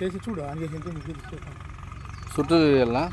చేసి చూడు ఆన్ చేసి ఉంటే నీకు చూస్తాను చుట్టూ తీయాలా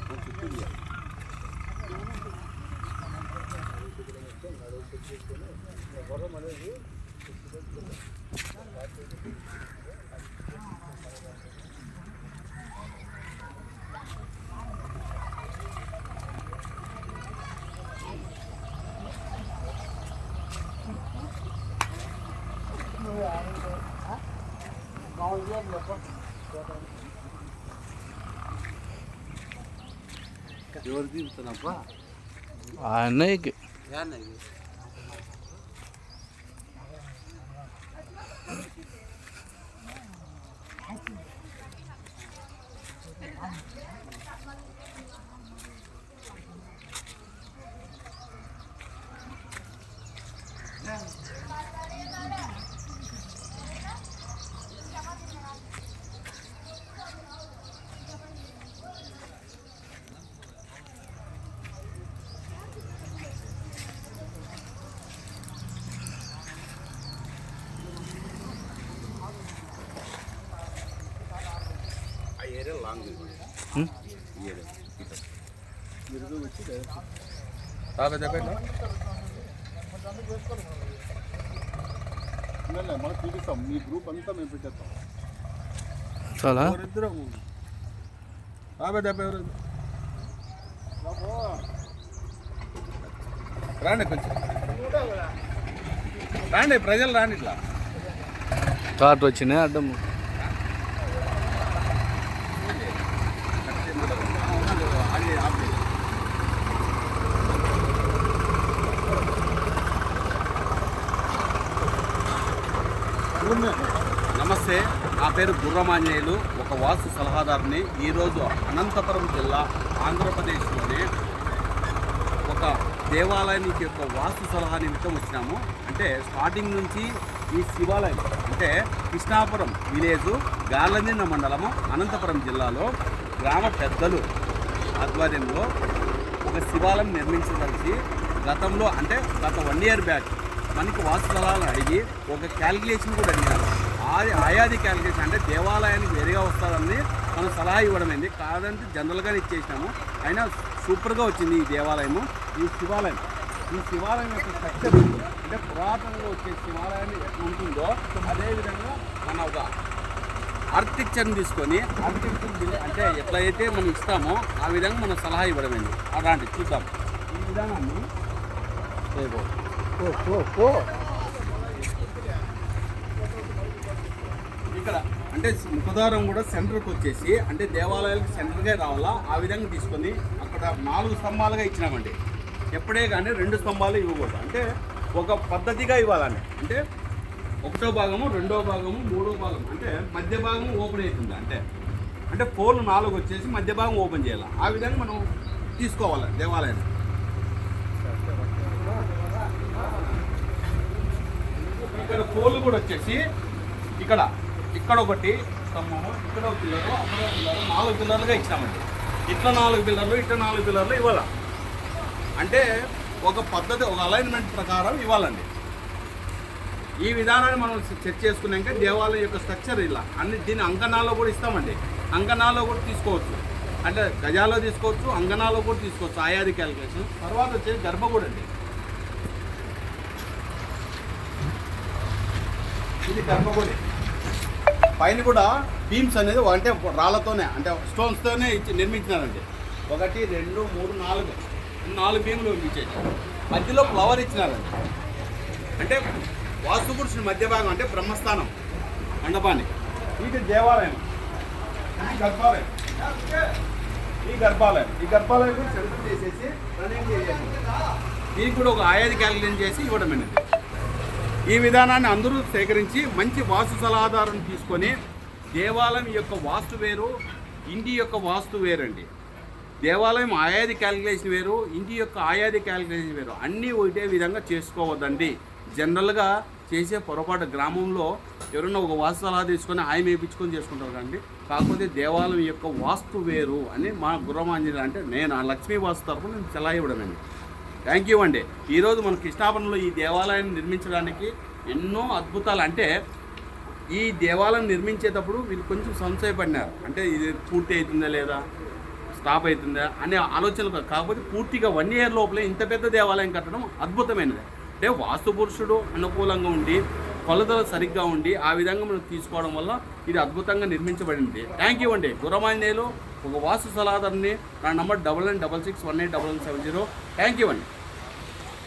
దిగుతున్నాప్పా ఆ అన్నయ్యకి ఆ రాబే చెప్పండి మనం చూపిస్తాం మీ గ్రూప్ అంతా మేము పెట్టేస్తాం. చాలా? రాబే డెబ్బై ఎవరు? రాండి కొంచెం. రాండి ప్రజలు రాండి ఇట్లా. కార్ట్ వచ్చినాయి అడ్డం. నమస్తే. నా పేరు గుర్రమాంజేయులు ఒక వాస్తు సలహాదారుని. ఈరోజు అనంతపురం జిల్లా ఆంధ్రప్రదేశ్లోనే ఒక దేవాలయానికి యొక్క వాస్తు సలహా నిమిత్తం వచ్చినాము. అంటే స్టార్టింగ్ నుంచి ఈ శివాలయం అంటే కృష్ణాపురం విలేజ్ గార్లందిన్న మండలము అనంతపురం జిల్లాలో గ్రామ పెద్దలు ఆధ్వర్యంలో ఒక శివాలయం నిర్మించదలిచి గతంలో అంటే గత వన్ ఇయర్ బ్యాక్ మనకి వాస్తు అడిగి ఒక క్యాలిక్యులేషన్ కూడా అడిగినారు. ఆది ఆయాది క్యాలిక్యులేషన్ అంటే దేవాలయానికి వేరేగా వస్తుందని మనం సలహా ఇవ్వడం అయింది కాదంటే జనరల్గానే ఇచ్చేసినాము. అయినా సూపర్గా వచ్చింది ఈ దేవాలయము ఈ శివాలయం. ఈ శివాలయం యొక్క స్ట్రక్చర్ అంటే పురాతనంగా వచ్చే శివాలయాన్ని ఎట్లా ఉంటుందో అదేవిధంగా మన ఒక ఆర్కిటెక్చర్ని తీసుకొని ఆర్కిటెక్చర్ అంటే ఎట్లయితే మనం ఇస్తామో ఆ విధంగా మనం సలహా ఇవ్వడమైంది అలాంటి చూద్దాం. ఈ విధానాన్ని చేయబో ఓ ఓ ఓ ఇక్కడ అంటే ముఖద్వారం కూడా సెంటర్కి వచ్చేసి అంటే దేవాలయాలకు సెంటర్గా రావాలా? ఆ విధంగా తీసుకొని అక్కడ నాలుగు స్తంభాలుగా ఇచ్చినామండి. ఎప్పుడే కానీ రెండు స్తంభాలు ఇవ్వకూడదు. అంటే ఒక పద్ధతిగా ఇవ్వాలండి. అంటే ఒకటో భాగము రెండో భాగము మూడో భాగం అంటే మధ్య భాగం ఓపెన్ అవుతుంది. అంటే అంటే ఫోన్లు నాలుగు వచ్చేసి మధ్య భాగం ఓపెన్ చేయాలి? ఆ విధంగా మనం తీసుకోవాలి దేవాలయాన్ని. ఇక్కడ పోల్ కూడా వచ్చేసి ఇక్కడ ఇక్కడ ఒకటి స్తంభము ఇక్కడ ఒక పిల్లరు అక్కడ ఒక పిల్లరు నాలుగు పిల్లర్లుగా ఇచ్చామండి ఇట్లా నాలుగు పిల్లర్లు ఇట్లా నాలుగు పిల్లర్లు ఇవ్వాలి. అంటే ఒక పద్ధతి ఒక అలైన్మెంట్ ప్రకారం ఇవ్వాలండి. ఈ విధానాన్ని మనం చర్చ చేసుకున్నాక దేవాలయం యొక్క స్ట్రక్చర్ ఇలా అన్ని దీన్ని అంకణాల్లో కూడా ఇస్తామండి. అంకణాల్లో కూడా తీసుకోవచ్చు. అంటే గజాలో తీసుకోవచ్చు అంగనాల్లో కూడా తీసుకోవచ్చు ఆయాది క్యాలిక్యులేషన్ తర్వాత వచ్చేసి గర్భగుడి అండి ఇది గర్భగుడి పైన కూడా బీమ్స్ అనేది అంటే రాళ్ళతోనే అంటే స్టోన్స్తోనే ఇచ్చి నిర్మించినారండి. ఒకటి రెండు మూడు నాలుగు. నాలుగు బీములు నిర్మించేది మధ్యలో ఫ్లవర్ ఇచ్చినారండి. అంటే వాస్తు పురుషుని మధ్య భాగం అంటే బ్రహ్మస్థానం మండపాన్ని. ఇది దేవాలయం. ఇది గర్భాలయం. ఈ గర్భాలయం. ఈ గర్భాలయం కూడా చేసేసి రన్నింగ్ చేసేసి దీనికి కూడా ఒక ఆయాది క్యాలిక్యులేషన్ చేసి ఇవ్వడం అనేది ఈ విధానాన్ని అందరూ సేకరించి మంచి వాస్తు సలహాదారుని తీసుకొని దేవాలయం యొక్క వాస్తు వేరు ఇంటి యొక్క వాస్తు వేరండి. దేవాలయం ఆయాది క్యాలిక్యులేషన్ వేరు ఇంటి యొక్క ఆయాది క్యాలిక్యులేషన్ వేరు. అన్నీ ఒకటే విధంగా చేసుకోవద్దండి. జనరల్గా చేసే పొరపాటు గ్రామంలో ఎవరైనా ఒక వాస్తు సలహా తీసుకొని ఆయన వేయించుకొని చేసుకుంటారు కానీ కాకపోతే దేవాలయం యొక్క వాస్తు వేరు అని మా గురమాంజలి అంటే నేను ఆ లక్ష్మీ వాస్తు తరఫున నేను సలహా ఇవ్వడమండి థ్యాంక్ యూ అండి. ఈరోజు మన కృష్ణాపురంలో ఈ దేవాలయాన్ని నిర్మించడానికి ఎన్నో అద్భుతాలు. అంటే ఈ దేవాలయం నిర్మించేటప్పుడు వీళ్ళు కొంచెం సంశయపడినారు అంటే ఇది పూర్తి అవుతుందా లేదా? స్టాప్ అవుతుందా? అనే ఆలోచనలు కాకపోతే పూర్తిగా వన్ ఇయర్ లోపలే ఇంత పెద్ద దేవాలయం కట్టడం అద్భుతమైనది. అంటే వాస్తు పురుషుడు అనుకూలంగా ఉండి కొలతలు సరిగ్గా ఉండి ఆ విధంగా మనం తీసుకోవడం వల్ల ఇది అద్భుతంగా నిర్మించబడింది. థ్యాంక్ యూ అండి. గురమాంజనేయులు ఒక వాస్తు సలహాదారుని నా number double nine double six one eight double one seven zero. Thank you అండి.